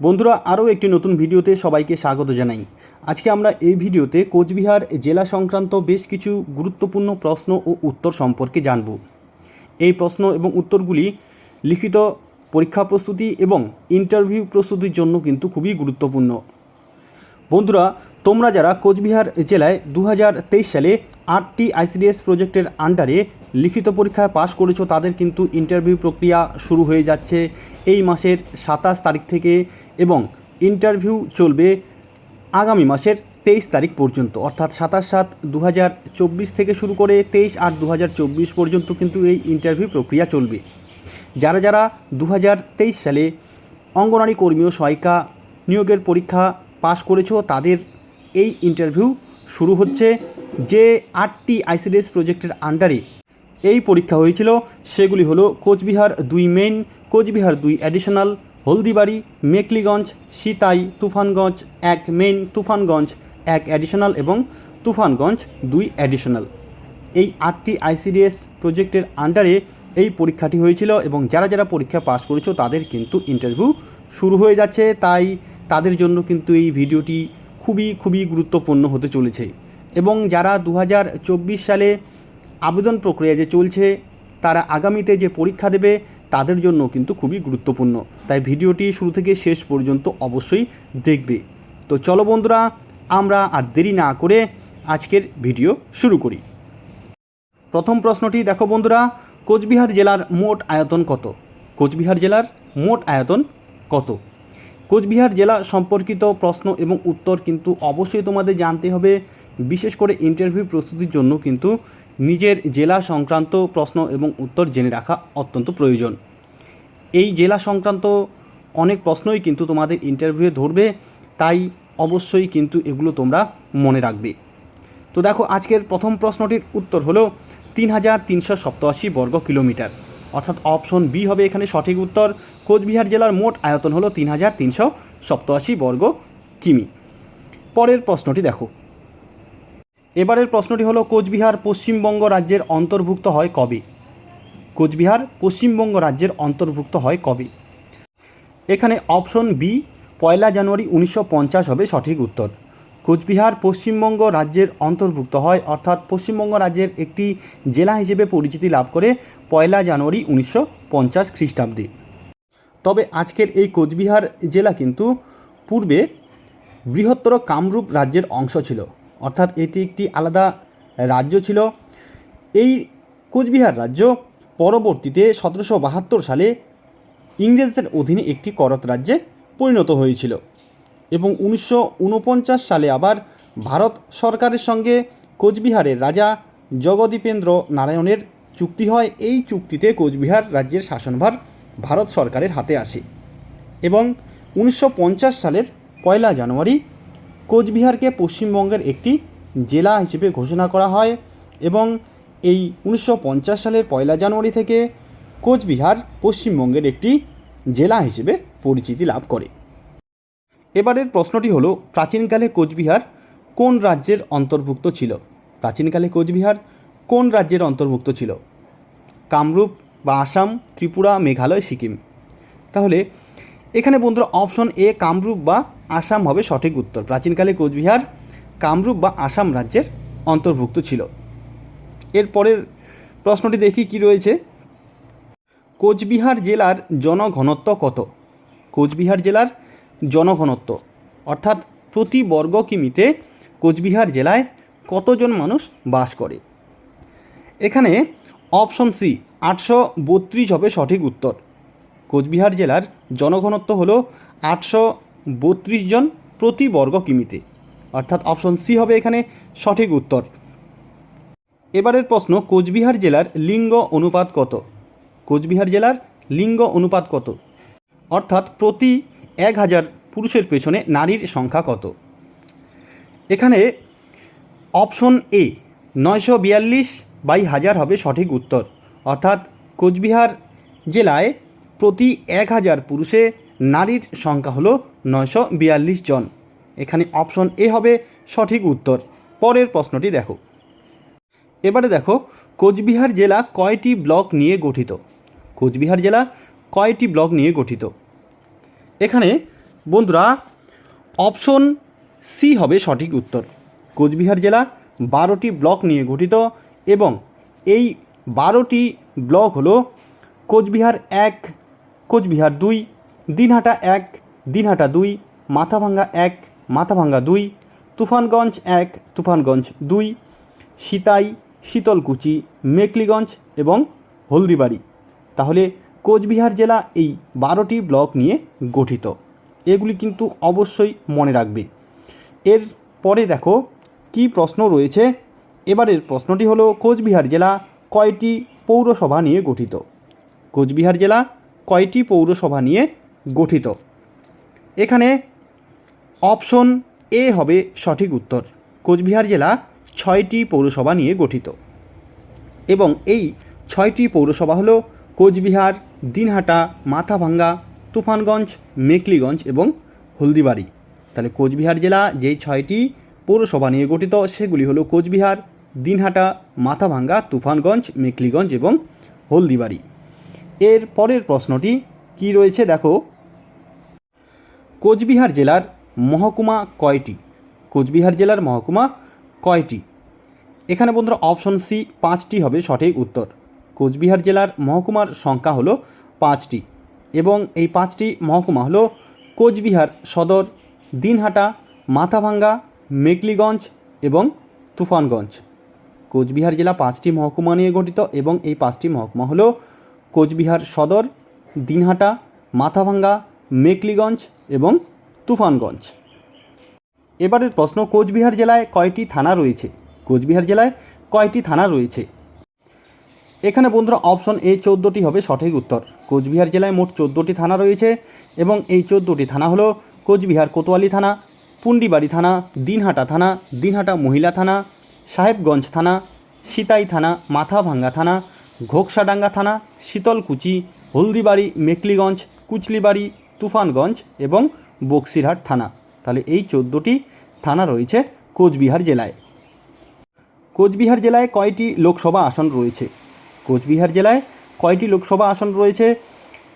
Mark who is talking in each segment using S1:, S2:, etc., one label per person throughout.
S1: বন্ধুরা, আরও একটি নতুন ভিডিওতে সবাইকে স্বাগত জানাই। আজকে আমরা এই ভিডিওতে কোচবিহার জেলা সংক্রান্ত বেশ কিছু গুরুত্বপূর্ণ প্রশ্ন ও উত্তর সম্পর্কে জানব। এই প্রশ্ন এবং উত্তরগুলি লিখিত পরীক্ষা প্রস্তুতি এবং ইন্টারভিউ প্রস্তুতির জন্য কিন্তু খুবই গুরুত্বপূর্ণ। বন্ধুরা, তোমরা যারা কোচবিহার জেলায় দু হাজার তেইশ সালে আটটি আইসিডিএস প্রজেক্টের আন্ডারে লিখিত পরীক্ষায় পাশ করেছ, তাদের কিন্তু ইন্টারভিউ প্রক্রিয়া শুরু হয়ে যাচ্ছে এই মাসের সাতাশ তারিখ থেকে এবং ইন্টারভিউ চলবে আগামী মাসের তেইশ তারিখ পর্যন্ত। অর্থাৎ সাতাশ সাত দু থেকে শুরু করে তেইশ আট দু পর্যন্ত কিন্তু এই ইন্টারভিউ প্রক্রিয়া চলবে। যারা যারা দু হাজার তেইশ সালে অঙ্গনারী কর্মী ও সহায়িকা নিয়োগের পরীক্ষা পাশ করেছ, তাদের এই ইন্টারভিউ শুরু হচ্ছে যে আটটি আইসিডিএস প্রজেক্টের আন্ডারে এই পরীক্ষা হয়েছিল। সেগুলি হলো কোচবিহার দুই মেন কোচবিহার দুই অ্যাডিশনাল হলদিবাড়ি, মেকলিগঞ্জ, সিতাই, তুফানগঞ্জ এক মেন তুফানগঞ্জ এক অ্যাডিশনাল এবং তুফানগঞ্জ দুই অ্যাডিশনাল এই আটটি আইসিডিএস প্রজেক্টের আন্ডারে এই পরীক্ষাটি হয়েছিল এবং যারা যারা পরীক্ষা পাশ করেছ তাদের কিন্তু ইন্টারভিউ শুরু হয়ে যাচ্ছে। তাই তাদের জন্য কিন্তু এই ভিডিওটি খুবই খুবই গুরুত্বপূর্ণ হতে চলেছে। এবং যারা দু হাজার চব্বিশ সালে আবেদন প্রক্রিয়া যে চলছে, তারা আগামীতে যে পরীক্ষা দেবে, তাদের জন্য কিন্তু খুবই গুরুত্বপূর্ণ। তাই ভিডিওটি শুরু থেকে শেষ পর্যন্ত অবশ্যই দেখবে। তো চলো বন্ধুরা, আমরা আর দেরি না করে আজকের ভিডিও শুরু করি। প্রথম প্রশ্নটি, দেখো বন্ধুরা, কোচবিহার জেলার মোট আয়তন কত? কোচবিহার জেলার মোট আয়তন কত? কোচবিহার জেলা সম্পর্কিত প্রশ্ন এবং উত্তর কিন্তু অবশ্যই তোমাদের জানতে হবে। বিশেষ করে ইন্টারভিউ প্রস্তুতির জন্য কিন্তু নিজের জেলা সংক্রান্ত প্রশ্ন এবং উত্তর জেনে রাখা অত্যন্ত প্রয়োজন। এই জেলা সংক্রান্ত অনেক প্রশ্নই কিন্তু তোমাদের ইন্টারভিউয়ে ধরবে, তাই অবশ্যই কিন্তু এগুলো তোমরা মনে রাখবে। তো দেখো, আজকের প্রথম প্রশ্নটির উত্তর হলো তিন হাজার তিনশো সপ্তআশি বর্গ কিলোমিটার। অর্থাৎ অপশন বি হবে এখানে সঠিক উত্তর। কোচবিহার জেলার মোট আয়তন হলো তিন হাজার তিনশো সপ্তআশি বর্গ কিমি। পরের প্রশ্নটি দেখো। এবারের প্রশ্নটি হলো, কোচবিহার পশ্চিমবঙ্গ রাজ্যের অন্তর্ভুক্ত হয় কবে? কোচবিহার পশ্চিমবঙ্গ রাজ্যের অন্তর্ভুক্ত হয় কবে? এখানে অপশন বি পয়লা জানুয়ারি উনিশশো পঞ্চাশ হবে সঠিক উত্তর। কোচবিহার পশ্চিমবঙ্গ রাজ্যের অন্তর্ভুক্ত হয়, অর্থাৎ পশ্চিমবঙ্গ রাজ্যের একটি জেলা হিসেবে পরিচিতি লাভ করে পয়লা জানুয়ারি উনিশশো পঞ্চাশ খ্রিস্টাব্দে। তবে আজকের এই কোচবিহার জেলা কিন্তু পূর্বে বৃহত্তর কামরূপ রাজ্যের অংশ ছিল। অর্থাৎ এটি একটি আলাদা রাজ্য ছিল। এই কোচবিহার রাজ্য পরবর্তীতে সতেরোশো বাহাত্তর সালে ইংরেজদের অধীনে একটি করত রাজ্যে পরিণত হয়েছিল এবং উনিশশো উনপঞ্চাশ সালে আবার ভারত সরকারের সঙ্গে কোচবিহারের রাজা জগদীপেন্দ্র নারায়ণের চুক্তি হয়। এই চুক্তিতে কোচবিহার রাজ্যের শাসনভার ভারত সরকারের হাতে আসে এবং উনিশশো পঞ্চাশ সালের পয়লা জানুয়ারি কোচবিহারকে পশ্চিমবঙ্গের একটি জেলা হিসেবে ঘোষণা করা হয় এবং এই উনিশশো পঞ্চাশ সালের পয়লা জানুয়ারি থেকে কোচবিহার পশ্চিমবঙ্গের একটি জেলা হিসেবে পরিচিতি লাভ করে। এবারের প্রশ্নটি হলো, প্রাচীনকালে কোচবিহার কোন রাজ্যের অন্তর্ভুক্ত ছিল? প্রাচীনকালে কোচবিহার কোন রাজ্যের অন্তর্ভুক্ত ছিল? কামরূপ বা আসাম, ত্রিপুরা, মেঘালয়, সিকিম। তাহলে এখানে বন্ধুরা, অপশন এ কামরূপ বা আসাম হবে সঠিক উত্তর। প্রাচীনকালে কোচবিহার, কামরূপ বা আসাম রাজ্যের অন্তর্ভুক্ত ছিল। এরপরের প্রশ্নটি দেখি কি রয়েছে। কোচবিহার জেলার জনঘনত্ব কত? কোচবিহার জেলার জনঘনত্ব, অর্থাৎ প্রতি বর্গ কিমিতে কোচবিহার জেলায় কতজন মানুষ বাস করে? এখানে অপশন সি, আটশো বত্রিশ হবে সঠিক উত্তর। কোচবিহার জেলার জনঘনত্ব হলো আটশো বত্রিশ জন প্রতি বর্গ কিমিতে। অর্থাৎ অপশন সি হবে এখানে সঠিক উত্তর। এবারের প্রশ্ন, কোচবিহার জেলার লিঙ্গ অনুপাত কত? কোচবিহার জেলার লিঙ্গ অনুপাত কত? অর্থাৎ প্রতি এক হাজার পুরুষের পেছনে নারীর সংখ্যা কত? এখানে অপশন এ, নয়শো বিয়াল্লিশ বাই হাজার হবে সঠিক উত্তর। অর্থাৎ কোচবিহার জেলায় প্রতি এক হাজার পুরুষে নারীর সংখ্যা হলো নয়শো বিয়াল্লিশ জন। এখানে অপশন এ হবে সঠিক উত্তর। পরের প্রশ্নটি দেখো। এবারে দেখো, কোচবিহার জেলা কয়টি ব্লক নিয়ে গঠিত? কোচবিহার জেলা কয়টি ব্লক নিয়ে গঠিত? এখানে বন্ধুরা, অপশন সি হবে সঠিক উত্তর। কোচবিহার জেলা বারোটি ব্লক নিয়ে গঠিত এবং এই বারোটি ব্লক হলো কোচবিহার এক, কোচবিহার দুই দিনহাটা এক, দিনহাটা দুই, মাথাভাঙ্গা এক, মাথাভাঙ্গা দুই, তুফানগঞ্জ এক, তুফানগঞ্জ দুই, সিতাই, শীতলকুচি, মেকলিগঞ্জ এবং হলদিবাড়ি। তাহলে কোচবিহার জেলা এই বারোটি ব্লক নিয়ে গঠিত। এগুলি কিন্তু অবশ্যই মনে রাখবে। এর পরে দেখো কি প্রশ্ন রয়েছে। এবারের প্রশ্নটি হলো, কোচবিহার জেলা কয়টি পৌরসভা নিয়ে গঠিত? কোচবিহার জেলা কয়টি পৌরসভা নিয়ে গঠিত। এখানে অপশন এ হবে সঠিক উত্তর। কোচবিহার জেলা ছয়টি পৌরসভা নিয়ে গঠিত। এবং এই ছয়টি পৌরসভা হলো কোচবিহার, দিনহাটা, মাথাভাঙ্গা, তুফানগঞ্জ, মেকলিগঞ্জ এবং হলদিবাড়ি। তাহলে কোচবিহার জেলা যেই ছয়টি পৌরসভা নিয়ে গঠিত, সেগুলি হলো কোচবিহার, দিনহাটা, মাথাভাঙ্গা, তুফানগঞ্জ, মেকলিগঞ্জ এবং হলদিবাড়ি। এর পরের প্রশ্নটি কি রয়েছে দেখো? কোচবিহার জেলার মহকুমা কয়টি? কোচবিহার জেলার মহকুমা কয়টি? এখানে বন্ধুরা অপশন সি পাঁচটি হবে সঠিক উত্তর। কোচবিহার জেলার মহকুমার সংখ্যা হলো পাঁচটি এবং এই পাঁচটি মহকুমা হলো কোচবিহার সদর, দিনহাটা, মাথাভাঙ্গা, মেকলিগঞ্জ এবং তুফানগঞ্জ। কোচবিহার জেলা পাঁচটি মহকুমা নিয়ে গঠিত এবং এই পাঁচটি মহকুমা হলো কোচবিহার সদর দিনহাটা, মাথাভাঙ্গা, মেকলিগঞ্জ এবং তুফানগঞ্জ। এবারের প্রশ্ন, কোচবিহার জেলায় কয়টি থানা রয়েছে? কোচবিহার জেলায় কয়টি থানা রয়েছে? এখানে বন্ধুরা অপশন এ চোদ্দোটি হবে সঠিক উত্তর। কোচবিহার জেলায় মোট চোদ্দোটি থানা রয়েছে এবং এই চোদ্দোটি থানা হলো কোচবিহার কোতোয়ালি থানা, পুন্ডিবাড়ি থানা, দিনহাটা থানা, দিনহাটা মহিলা থানা, সাহেবগঞ্জ থানা, সিতাই থানা, মাথাভাঙ্গা থানা, ঘোকসাডাঙ্গা থানা, শীতলকুচি হলদিবাড়ি, মেকলিগঞ্জ, কুচলিবাড়ি, তুফানগঞ্জ এবং বক্সিরহাট থানা। তাহলে এই চোদ্দোটি থানা রয়েছে কোচবিহার জেলায়। কোচবিহার জেলায় কয়টি লোকসভা আসন রয়েছে? কোচবিহার জেলায় কয়টি লোকসভা আসন রয়েছে?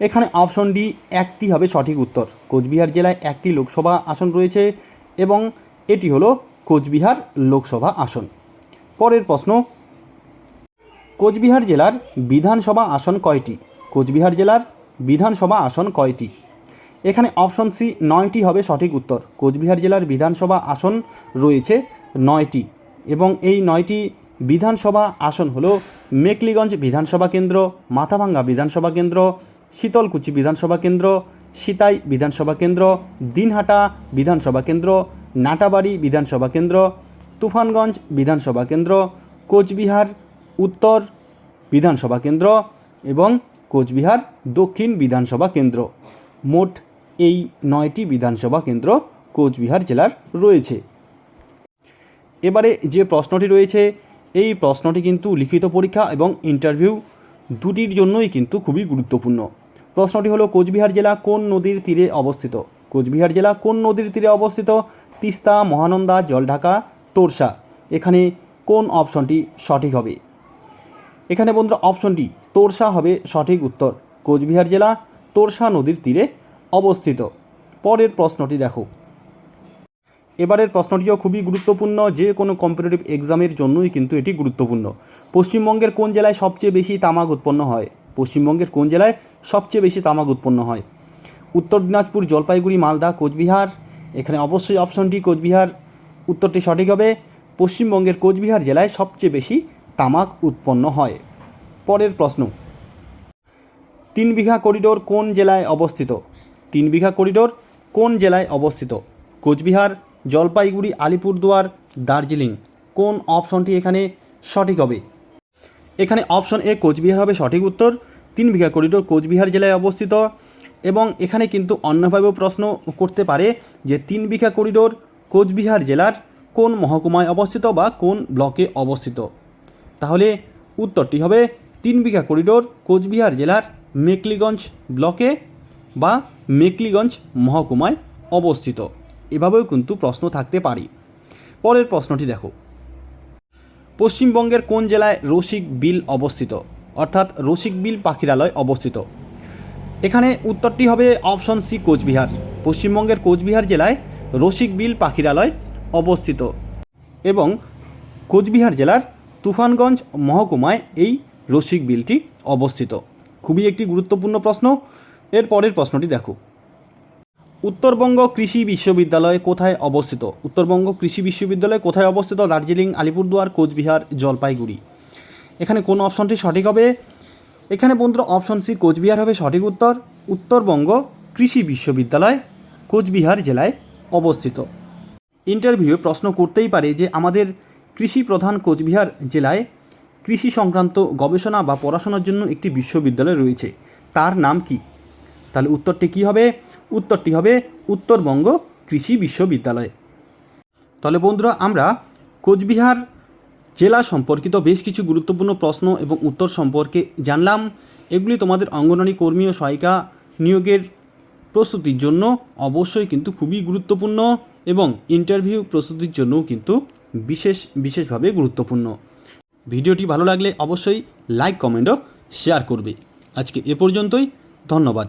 S1: এখানে অপশন ডি, একটি হবে সঠিক উত্তর। কোচবিহার জেলায় একটি লোকসভা আসন রয়েছে এবং এটি হলো কোচবিহার লোকসভা আসন। পরের প্রশ্ন, কোচবিহার জেলার বিধানসভা আসন কয়টি? কোচবিহার জেলার বিধানসভা আসন কয়টি? এখানে অপশন সি, নয়টি হবে সঠিক উত্তর। কোচবিহার জেলার বিধানসভা আসন রয়েছে নয়টি এবং এই নয়টি বিধানসভা আসন হলো মেকলিগঞ্জ বিধানসভা কেন্দ্র, মাথাভাঙ্গা বিধানসভা কেন্দ্র, শীতলকুচি বিধানসভা কেন্দ্র, সিতাই বিধানসভা কেন্দ্র, দিনহাটা বিধানসভা কেন্দ্র, নাটাবাড়ি বিধানসভা কেন্দ্র, তুফানগঞ্জ বিধানসভা কেন্দ্র, কোচবিহার উত্তর বিধানসভা কেন্দ্র এবং কোচবিহার দক্ষিণ বিধানসভা কেন্দ্র। মোট এই নয়টি বিধানসভা কেন্দ্র কোচবিহার জেলার রয়েছে। এবারে যে প্রশ্নটি রয়েছে, এই প্রশ্নটি কিন্তু লিখিত পরীক্ষা এবং ইন্টারভিউ দুটির জন্যই কিন্তু খুবই গুরুত্বপূর্ণ। প্রশ্নটি হলো, কোচবিহার জেলা কোন নদীর তীরে অবস্থিত? কোচবিহার জেলা কোন নদীর তীরে অবস্থিত? তিস্তা, মহানন্দা, জলঢাকা, তোরসা। এখানে কোন অপশনটি সঠিক হবে? এখানে বন্ধুরা অপশনটি তোরসা হবে সঠিক উত্তর। কোচবিহার জেলা, তোরসা নদীর তীরে অবস্থিত। পরের প্রশ্নটি দেখো। এবারের প্রশ্নটিও খুবই গুরুত্বপূর্ণ, যে কোনো কম্পিটিটিভ এক্সামের জন্যই কিন্তু এটি গুরুত্বপূর্ণ। পশ্চিমবঙ্গের কোন জেলায় সবচেয়ে বেশি তামাক উৎপন্ন হয়? পশ্চিমবঙ্গের কোন জেলায় সবচেয়ে বেশি তামাক উৎপন্ন হয়? উত্তর দিনাজপুর, জলপাইগুড়ি, মালদা, কোচবিহার। এখানে অবশ্যই অপশনটি কোচবিহার। উত্তরটি সঠিক হবে। পশ্চিমবঙ্গের কোচবিহার জেলায় সবচেয়ে বেশি তামাক উৎপন্ন হয়। পরের প্রশ্ন। তিন বিঘা করিডোর কোন জেলায় অবস্থিত? তিন বিঘা করিডোর কোন জেলায় অবস্থিত? কোচবিহার, জলপাইগুড়ি, আলিপুরদুয়ার, দার্জিলিং। কোন অপশনটি এখানে সঠিক হবে? এখানে অপশন এ কোচবিহার হবে সঠিক উত্তর। তিন বিঘা করিডোর কোচবিহার জেলায় অবস্থিত এবং এখানে কিন্তু অন্যভাবেও প্রশ্ন করতে পারে যে তিন বিঘা করিডোর কোচবিহার জেলার কোন মহকুমায় অবস্থিত বা কোন ব্লকে অবস্থিত। তাহলে উত্তরটি হবে তিন বিঘা করিডোর কোচবিহার জেলার মেকলিগঞ্জ ব্লকে বা মেকলিগঞ্জ মহকুমায় অবস্থিত। এভাবেও কিন্তু প্রশ্ন থাকতে পারি। পরের প্রশ্নটি দেখো। পশ্চিমবঙ্গের কোন জেলায় রসিক বিল অবস্থিত? অর্থাৎ রসিক বিল পাখিরালয় অবস্থিত। এখানে উত্তরটি হবে অপশন সি কোচবিহার। পশ্চিমবঙ্গের কোচবিহার জেলায় রসিক বিল পাখিরালয় অবস্থিত এবং কোচবিহার জেলার তুফানগঞ্জ মহকুমায় এই রসিক বিলটি অবস্থিত। খুবই একটি গুরুত্বপূর্ণ প্রশ্ন। এর পরের প্রশ্নটি দেখো। উত্তরবঙ্গ কৃষি বিশ্ববিদ্যালয় কোথায় অবস্থিত? উত্তরবঙ্গ কৃষি বিশ্ববিদ্যালয় কোথায় অবস্থিত? দার্জিলিং, আলিপুরদুয়ার, কোচবিহার, জলপাইগুড়ি। এখানে কোন অপশনটি সঠিক হবে? এখানে বন্ধুরা, অপশন সি, কোচবিহার হবে সঠিক উত্তর। উত্তরবঙ্গ কৃষি বিশ্ববিদ্যালয় কোচবিহার জেলায় অবস্থিত। ইন্টারভিউ প্রশ্ন করতেই পারে যে আমাদের কৃষি প্রধান কোচবিহার জেলায় কৃষি সংক্রান্ত গবেষণা বা পড়াশোনার জন্য একটি বিশ্ববিদ্যালয় রয়েছে। তার নাম কি? তাহলে উত্তরটি কী হবে? উত্তরটি হবে উত্তরবঙ্গ কৃষি বিশ্ববিদ্যালয়। তাহলে বন্ধুরা, আমরা কোচবিহার জেলা সম্পর্কিত বেশ কিছু গুরুত্বপূর্ণ প্রশ্ন এবং উত্তর সম্পর্কে জানলাম। এগুলি তোমাদের অঙ্গনওয়াড়ি কর্মী ও সহায়িকা নিয়োগের প্রস্তুতির জন্য অবশ্যই কিন্তু খুবই গুরুত্বপূর্ণ এবং ইন্টারভিউ প্রস্তুতির জন্যও কিন্তু বিশেষ, বিশেষভাবে গুরুত্বপূর্ণ। ভিডিওটি ভালো লাগলে অবশ্যই লাইক কমেন্টও শেয়ার করবে। আজকে এ পর্যন্তই, ধন্যবাদ।